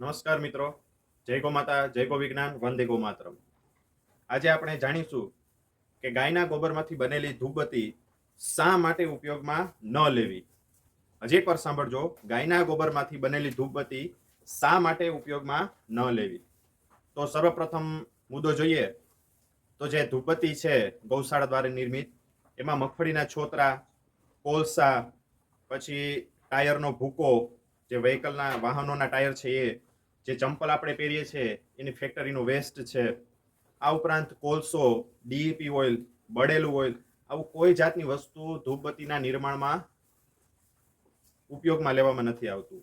નમસ્કાર મિત્રો. જય ગો માતા, જય ગો વિજ્ઞાન, વંદે ગો માતરમ. આજે આપણે જાણીશું કે ગાયના ગોબરમાંથી બનેલી ધૂપબત્તી શા માટે ઉપયોગમાં ન લેવી? હજી એકવાર સાંભળજો. ગાયના ગોબરમાંથી બનેલી ધૂપબત્તી શા માટે ઉપયોગમાં ન લેવી? તો સર્વપ્રથમ મુદ્દો જોઈએ તો જે ધૂપબત્તી છે ગૌશાળા દ્વારા નિર્મિત, એમાં મગફળીના છોતરા, કોલસા, પછી ટાયરનો ભૂકો, જે વ્હીકલના વાહનોના ટાયર છે એ જે ચંપલ આપણે પહેરીએ છીએ, એની ફેક્ટરીનો વેસ્ટ છે. આ ઉપરાંત કોલસો ડીઈપી ઓઇલ બળેલું ઓઇલ આવું કોઈ જાતની વસ્તુ ધૂપબત્તીના નિર્માણમાં ઉપયોગમાં લેવામાં નથી આવતું.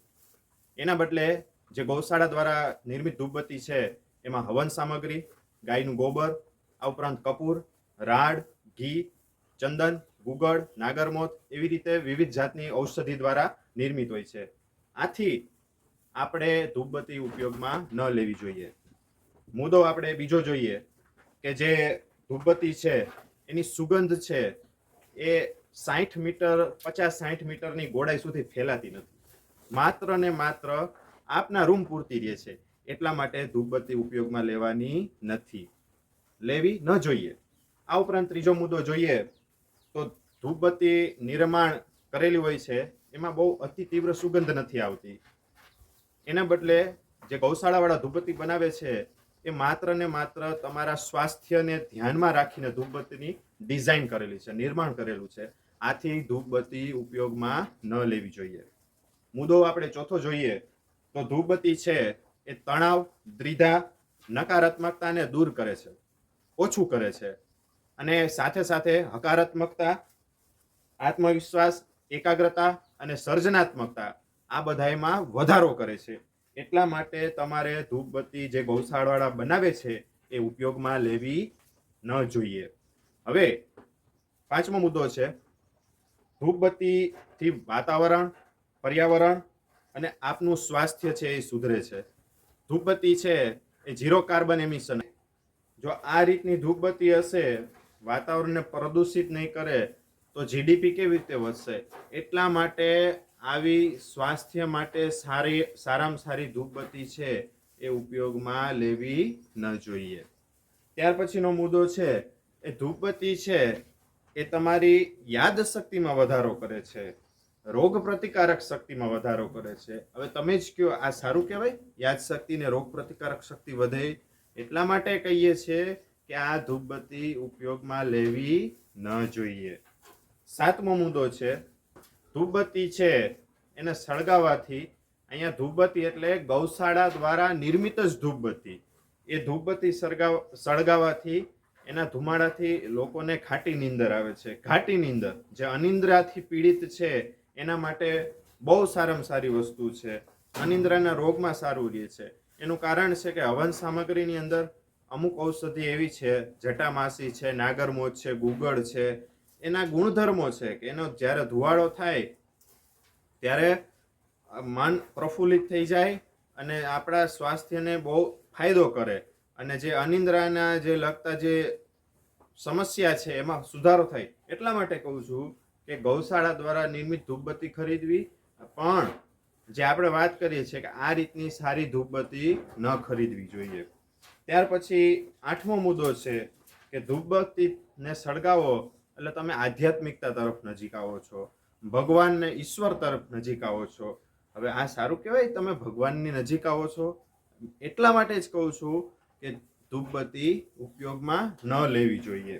એના બદલે જે ગૌશાળા દ્વારા નિર્મિત ધૂપબત્તી છે, એમાં હવન સામગ્રી, ગાયનું ગોબર, આ ઉપરાંત કપૂર, રાડ, ઘી, ચંદન, ગુગળ નાગરમોત એવી રીતે વિવિધ જાતની ઔષધિ દ્વારા નિર્મિત હોય છે. આથી આપણે ધૂપબત્તી ઉપયોગમાં ન લેવી જોઈએ. મુદ્દો આપણે બીજો જોઈએ કે જે ધૂપબત્તી છે, એની સુગંધ છે, એ સાઠ મીટર, પચાસ સાઠ મીટરની ગોળાઈ સુધી ફેલાતી નથી. માત્ર ને માત્ર આપના રૂમ પૂરતી રહે છે, એટલા માટે ધૂપબત્તી ઉપયોગમાં લેવાની નથી. લેવી ન જોઈએ. આ ઉપરાંત ત્રીજો મુદ્દો જોઈએ તો ધૂપબત્તી નિર્માણ કરેલી હોય છે, એમાં બહુ અતિ તીવ્ર સુગંધ નથી આવતી. એના બદલે જે ગૌશાળાવાળા ધૂપબત્તી બનાવે છે, એ માત્ર ને માત્ર તમારા સ્વાસ્થ્યને ધ્યાનમાં રાખીને ધૂપબત્તીની ડિઝાઇન કરેલી છે, નિર્માણ કરેલું છે. આથી ધૂપબત્તી ઉપયોગમાં ન લેવી જોઈએ. મુદ્દો આપણે ચોથો જોઈએ. તો ધૂપબત્તી છે, એ તણાવ, દ્વિધા નકારાત્મકતાને દૂર કરે છે, ઓછું કરે છે. અને સાથે સાથે હકારાત્મકતા, આત્મવિશ્વાસ, એકાગ્રતા અને સર્જનાત્મકતા આ બધાયમાં વધારો કરે છે. એટલા માટે તમારે ધૂપબત્તી જે ગૌશાળાવાળા બનાવે છે, એ ઉપયોગમાં લેવી ન જોઈએ. હવે, પાંચમો મુદ્દો છે. ધૂપબત્તીથી વાતાવરણ, પર્યાવરણ અને આપનું સ્વાસ્થ્ય છે એ સુધરે છે. ધૂપબત્તી છે એ ઝીરો કાર્બન એમિશન જો આ રીતની ધૂપબત્તી હશે, વાતાવરણને પ્રદૂષિત નહીં કરે, તો જીડીપી કેવી રીતે વધશે? એટલા માટે આવી સ્વાસ્થ્ય માટે સારી, સારામાં સારી ધૂપબત્તી છે એ ઉપયોગમાં લેવી ન જોઈએ. ત્યાર પછીનો મુદ્દો છે, એ ધૂપબત્તી છે એ તમારી યાદશક્તિમાં વધારો કરે છે. રોગ પ્રતિકારક શક્તિમાં વધારો કરે છે. હવે તમે જ કયો આ સારું કહેવાય? યાદશક્તિને રોગ પ્રતિકારક શક્તિ વધે એટલા માટે કહીએ છીએ કે આ ધૂપબત્તી ઉપયોગમાં લેવી ન જોઈએ. સાતમો મુદ્દો છે ધૂપબત્તી છે, એને સળગાવવાથી અહીંયા ધૂપબત્તી એટલે ગૌશાળા દ્વારા નિર્મિત જ ધૂપબત્તી એ ધૂપબત્તી સળગાવ સળગાવવાથી એના ધુમાડાથી લોકોને ખાટી નીંદર આવે છે. ઘાટી નીંદર, જે અનિંદ્રાથી પીડિત છે, એના માટે બહુ સારામાં સારી વસ્તુ છે. અનિંદ્રાના રોગમાં સારું રહે છે. એનું કારણ છે કે હવન સામગ્રીની અંદર અમુક ઔષધિ એવી છે, જટામાસી છે નાગરમોચ છે, ગુગળ છે એના ગુણધર્મો છે કે એનો જ્યારે ધુવાળો થાય, ત્યારે મન પ્રફુલ્લિત થઈ જાય અને આપણા સ્વાસ્થ્યને બહુ ફાયદો કરે. અને જે અનિંદ્રાના જે લગતા જે સમસ્યા છે, એમાં સુધારો થાય. એટલા માટે કહું છું કે ગૌશાળા દ્વારા નિર્મિત ધૂપબત્તી ખરીદવી, પણ જે આપણે વાત કરીએ છીએ કે આ રીતની સારી ધૂપબત્તી ન ખરીદવી જોઈએ. ત્યાર પછી આઠમો મુદ્દો છે કે ધૂપબત્તીને સળગાવો એટલે તમે આધ્યાત્મિકતા તરફ નજીક આવો છો, ભગવાનને ઈશ્વર તરફ નજીક આવો છો. હવે આ સારું કહેવાય, તમે ભગવાનની નજીક આવો છો. એટલા માટે જ કહું છું કે ધૂપબત્તી ઉપયોગમાં ન લેવી જોઈએ.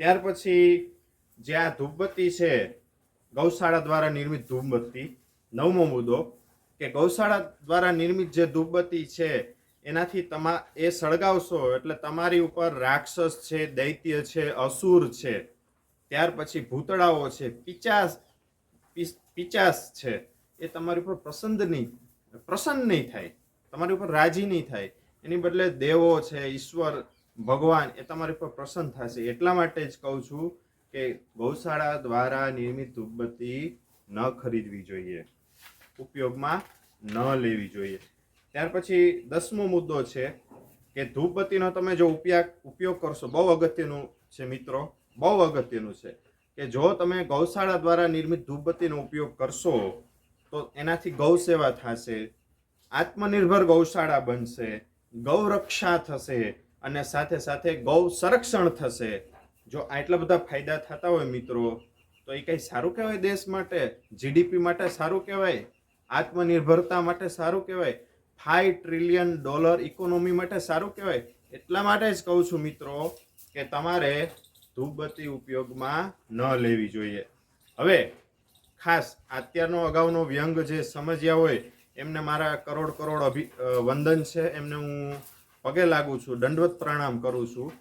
ત્યાર પછી જે આ ધૂપબત્તી છે, ગૌશાળા દ્વારા નિર્મિત ધૂપબત્તી, નવમો મુદ્દો, કે ગૌશાળા દ્વારા નિર્મિત જે ધૂપબત્તી છે, એનાથી તમા, એ સળગાવશો એટલે તમારી ઉપર રાક્ષસ છે, દૈત્ય છે, અસુર છે. ત્યાર પછી ભૂતળાઓ છે, પિચાસ પિચાસ છે, એ તમારી ઉપર પ્રસન્ન નહીં પ્રસન્ન નહીં થાય, તમારી ઉપર રાજી નહીં થાય. એની બદલે દેવો છે, ઈશ્વર, ભગવાન, એ તમારી ઉપર પ્રસન્ન થશે. એટલા માટે જ કહું છું કે ગૌશાળા દ્વારા નિર્મિત ધૂપબત્તી ન ખરીદવી જોઈએ. ઉપયોગમાં ન લેવી જોઈએ. ત્યાર પછી દસમો મુદ્દો છે કે ધૂપબત્તીનો તમે જો ઉપયોગ ઉપયોગ કરશો, બહુ અગત્યનું છે મિત્રો. બહુ અગત્યનું છે કે જો તમે ગૌશાળા દ્વારા નિર્મિત ધૂપબત્તીનો ઉપયોગ કરશો, તો એનાથી ગૌ સેવા થશે, આત્મનિર્ભર ગૌશાળા બનશે ગૌરક્ષા થશે અને સાથે સાથે ગૌ સંરક્ષણ થશે. જો આટલા બધા ફાયદા થતા હોય મિત્રો, તો એ કંઈ સારું કહેવાય દેશ માટે? જીડીપી માટે સારું કહેવાય? આત્મનિર્ભરતા માટે સારું કહેવાય? ફાઈવ ટ્રિલિયન ડોલર ઇકોનોમી માટે સારું કહેવાય? એટલા માટે જ કહું છું મિત્રો કે તમારે ધૂપબત્તી ઉપયોગમાં ન લેવી જોઈએ. હવે ખાસ અત્યારનો અગાઉનો વ્યંગ જે સમજ્યા હોય, એમને મારા કરોડ કરોડ અભિ વંદન છે, એમને હું પગે લાગુ છું, દંડવત પ્રણામ કરું છું.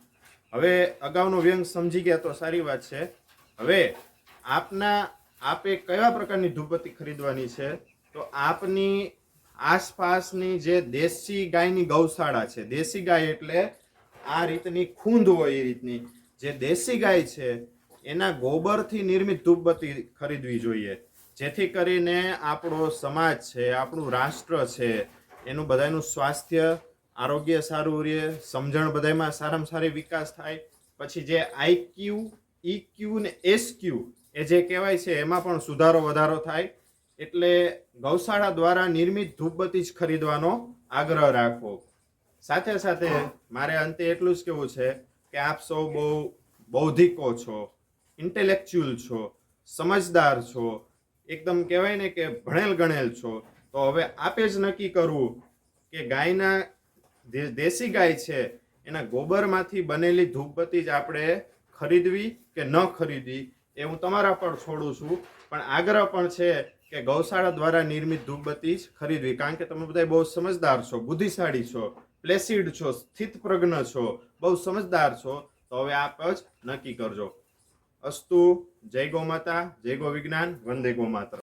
હવે અગાઉનો વ્યંગ સમજી ગયા તો સારી વાત છે. હવે આપના, આપે કયા પ્રકારની ધૂપબત્તી ખરીદવાની છે? તો આપની આસપાસની જે દેશી ગાયની ગૌશાળા છે, દેશી ગાય એટલે આ રીતની ખૂંદ હોય એ રીતની. જે દેશી ગાય છે, એના ગોબરથી નિર્મિત ધૂપબત્તી ખરીદવી જોઈએ. જેથી કરીને આપણો સમાજ છે, આપણું રાષ્ટ્ર છે, એનું બધાનું સ્વાસ્થ્ય, આરોગ્ય સારું રહે, સમજણ બધામાં સારામાં સારી વિકાસ થાય. પછી જે આઈક્યુ ઈક્યુ ને એસક્યુ એ જે કહેવાય છે, એમાં પણ સુધારો, વધારો થાય. એટલે ગૌશાળા દ્વારા નિર્મિત ધૂપબત્તી જ ખરીદવાનો આગ્રહ રાખવો સાથે સાથે મારે અંતે એટલું જ કહેવું છે કે આપ સૌ બહુ બૌદ્ધિકો છો ઇન્ટેલેક્ચ્યુઅલ છો, સમજદાર છો, એકદમ કહેવાય ને કે ભણેલ ગણેલ છો. તો હવે આપે જ નક્કી કરવું કે ગાયના જે દેશી ગાય છે, એના ગોબરમાંથી બનેલી ધૂપબત્તી જ આપણે ખરીદવી કે ન ખરીદવી એ હું તમારા પર છોડું છું. પણ આગ્રહ પણ છે કે ગૌશાળા દ્વારા નિર્મિત ધૂપબત્તી જ ખરીદવી. કારણ કે તમે બધા બહુ સમજદાર છો, બુદ્ધિશાળી છો. પ્લેસિડ છો, સ્થિત પ્રજ્ઞ છો, બહુ સમજદાર છો, તો હવે આપ જ નક્કી કરજો. અસ્તુ, જય ગો માતા, જય ગો વિજ્ઞાન, વંદે ગો માતરમ.